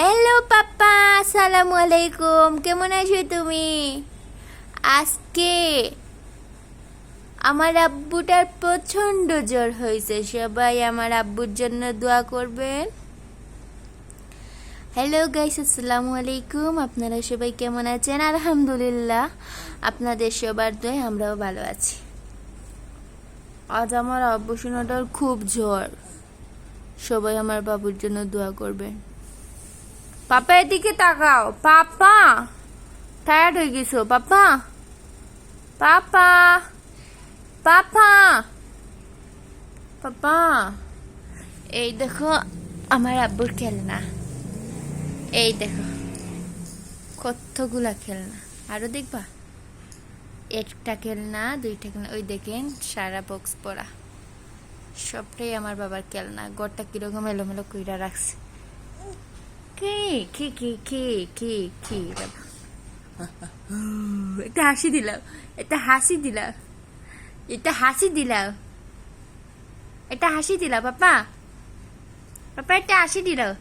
Hello পাপ্পা আসসালামু আলাইকুম কেমন আছো তুমি আজকে আমার আব্বুটার প্রচণ্ড জ্বর হয়েছে সবাই আমার আব্বুর জন্য দোয়া করবেন হ্যালো গাইস আসসালামু আলাইকুম আপনারা সবাই কেমন আছেন আলহামদুলিল্লাহ আপনাদের সবার দোয় আমরাও ভালো আছি আজ আমার আব্বু খুব জ্বর সবাই আমার বাবুর জন্য দোয়া করবেন পাপা এদিকে তাকাও। পাপা! টায়ার্ড হয়ে গেছো, পাপা। পাপা! পাপা! পাপা! এই দেখো আমার আব্বুর খেলনা। এই দেখো, কতগুলা খেলনা। আরও দেখবা? একটা খেলনা, দুইটা খেলনা। ওই দেখেন, সারা বক্স পড়া। সবটাই আমার বাবার খেলনা। ঘরটা কীরকম এলোমেলো কইরা রাখছে। কি? কি কি কি কি কি? একটা হাসি দিলাম। একটা হাসি দিলাম। একটা হাসি দিলাম। একটা হাসি দিলা পাপা। পাপা একটা হাসি দিলাম।